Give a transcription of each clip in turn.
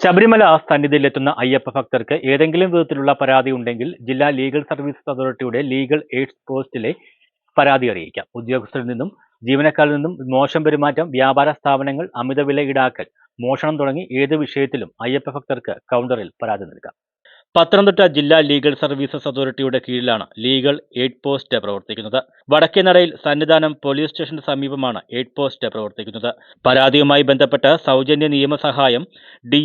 ശബരിമല സന്നിധിയിലെത്തുന്ന അയ്യപ്പ ഭക്തർക്ക് ഏതെങ്കിലും വിധത്തിലുള്ള പരാതി ഉണ്ടെങ്കിൽ ജില്ലാ ലീഗൽ സർവീസസ് അതോറിറ്റിയുടെ ലീഗൽ എയ്ഡ്സ് പോസ്റ്റിലെ പരാതി അറിയിക്കാം. ഉദ്യോഗസ്ഥരിൽ നിന്നും ജീവനക്കാരിൽ നിന്നും മോശം പെരുമാറ്റം വ്യാപാര സ്ഥാപനങ്ങൾ അമിത വില ഈടാക്കൽ മോഷണം തുടങ്ങി ഏത് വിഷയത്തിലും അയ്യപ്പ ഭക്തർക്ക് കൗണ്ടറിൽ പരാതി നൽകാം. പത്തനംതിട്ട ജില്ലാ ലീഗൽ സർവീസസ് അതോറിറ്റിയുടെ കീഴിലാണ് ലീഗൽ എയ്ഡ് പോസ്റ്റ് പ്രവർത്തിക്കുന്നത്. വടക്കേനടയിൽ സന്നിധാനം പോലീസ് സ്റ്റേഷന് സമീപമാണ് എയ്ഡ് പോസ്റ്റ് പ്രവർത്തിക്കുന്നത്. പരാതിയുമായി ബന്ധപ്പെട്ട് സൗജന്യ നിയമസഹായം ഡി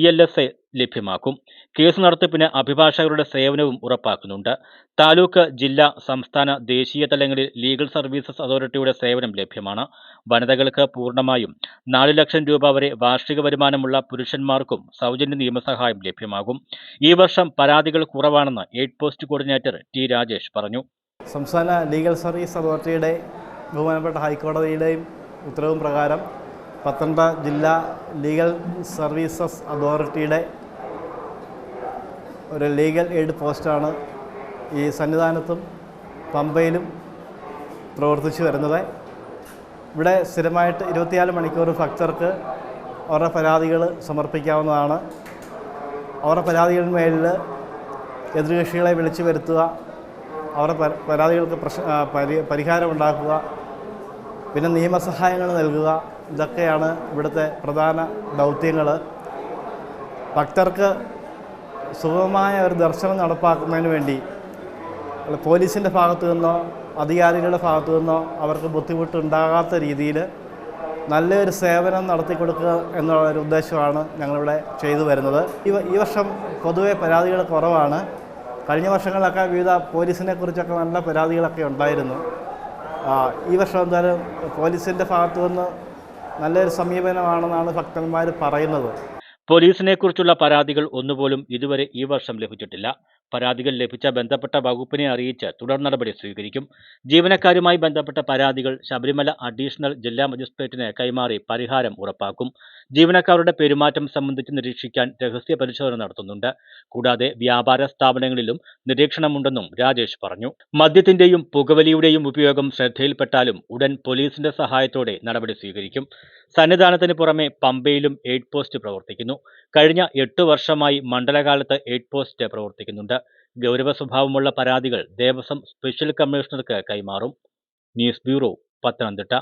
ലഭ്യമാക്കും. കേസ് നടത്തിപ്പിന് അഭിഭാഷകരുടെ സേവനവും ഉറപ്പാക്കുന്നുണ്ട്. താലൂക്ക് ജില്ലാ സംസ്ഥാന ദേശീയ തലങ്ങളിൽ ലീഗൽ സർവീസസ് അതോറിറ്റിയുടെ സേവനം ലഭ്യമാണ്. വനിതകൾക്ക് പൂർണമായും നാല് ലക്ഷം രൂപ വരെ വാർഷിക വരുമാനമുള്ള പുരുഷന്മാർക്കും സൗജന്യ നിയമസഹായം ലഭ്യമാകും. ഈ വർഷം പരാതികൾ കുറവാണെന്ന് aid post coordinator T Rajesh പറഞ്ഞു. സംസ്ഥാന ലീഗൽ സർവീസ് അതോറിറ്റിയുടെ ബഹുമാനപ്പെട്ട ഹൈക്കോടതിയുടെയും ഉത്തരവും പ്രകാരം പത്തനംതിട്ട ജില്ലാ ലീഗൽ സർവീസസ് അതോറിറ്റിയുടെ ഒരു ലീഗൽ എയ്ഡ് പോസ്റ്റാണ് ഈ സന്നിധാനത്തും പമ്പയിലും പ്രവർത്തിച്ചു വരുന്നത്. ഇവിടെ സ്ഥിരമായിട്ട് ഇരുപത്തിനാല് മണിക്കൂർ ഭക്തർക്ക് അവരുടെ പരാതികൾ സമർപ്പിക്കാവുന്നതാണ്. അവരുടെ പരാതികളിന് മേലിൽ എതിർകക്ഷികളെ വിളിച്ചു വരുത്തുക അവരുടെ പരാതികൾക്ക് പ്രശ്ന പരി പരിഹാരമുണ്ടാക്കുക പിന്നെ നിയമസഹായങ്ങൾ നൽകുക ഇതൊക്കെയാണ് ഇവിടുത്തെ പ്രധാന ദൗത്യങ്ങൾ. ഭക്തർക്ക് സുഗമമായ ഒരു ദർശനം നടപ്പാക്കുന്നതിന് വേണ്ടി പോലീസിന്റെ ഭാഗത്തു നിന്നോ അധികാരികളുടെ ഭാഗത്തു നിന്നോ അവർക്ക് ബുദ്ധിമുട്ടുണ്ടാകാത്ത രീതിയിൽ നല്ലൊരു സേവനം നടത്തി കൊടുക്കുക എന്നുള്ള ഒരു ഉദ്ദേശമാണ് ഞങ്ങളിവിടെ ചെയ്തു വരുന്നത്. ഈ ഈ വർഷം പൊതുവെ പരാതികൾ കുറവാണ്. കഴിഞ്ഞ വർഷങ്ങളിലൊക്കെ വിവിധ പോലീസിനെ കുറിച്ചൊക്കെ നല്ല പരാതികളൊക്കെ ഉണ്ടായിരുന്നു. ഈ വർഷം എന്തായാലും പോലീസിന്റെ ഭാഗത്തു നിന്ന് നല്ലൊരു സമീപനമാണെന്നാണ് ഭക്തന്മാർ പറയുന്നത്. പോലീസിനെ കുറിച്ചുള്ള പരാതികൾ ഒന്നുപോലും ഇതുവരെ ഈ വർഷം ലഭിച്ചിട്ടില്ല. പരാതികൾ ലഭിച്ച ബന്ധപ്പെട്ട വകുപ്പിനെ അറിയിച്ച് തുടർ നടപടി സ്വീകരിക്കും. ജീവനക്കാരുമായി ബന്ധപ്പെട്ട പരാതികൾ ശബരിമല അഡീഷണൽ ജില്ലാ മജിസ്ട്രേറ്റിന് കൈമാറി പരിഹാരം ഉറപ്പാക്കും. ജീവനക്കാരുടെ പെരുമാറ്റം സംബന്ധിച്ച് നിരീക്ഷിക്കാൻ രഹസ്യ പരിശോധന നടത്തുന്നുണ്ട്. കൂടാതെ വ്യാപാര സ്ഥാപനങ്ങളിലും നിരീക്ഷണമുണ്ടെന്നും രാജേഷ് പറഞ്ഞു. മദ്യത്തിന്റെയും പുകവലിയുടെയും ഉപയോഗം ശ്രദ്ധയിൽപ്പെട്ടാലും ഉടൻ പോലീസിന്റെ സഹായത്തോടെ നടപടി സ്വീകരിക്കും. സന്നിധാനത്തിന് പുറമെ പമ്പയിലും എയ്ഡ് പോസ്റ്റ് പ്രവർത്തിക്കുന്നു. കഴിഞ്ഞ എട്ട് വർഷമായി മണ്ഡലകാലത്ത് എയ്ഡ് പോസ്റ്റ് പ്രവർത്തിക്കുന്നുണ്ട്. ഗൗരവ സ്വഭാവമുള്ള പരാതികൾ ദേവസ്വം സ്പെഷ്യൽ കമ്മീഷണർക്ക് കൈമാറും. News bureau Pathanamthitta.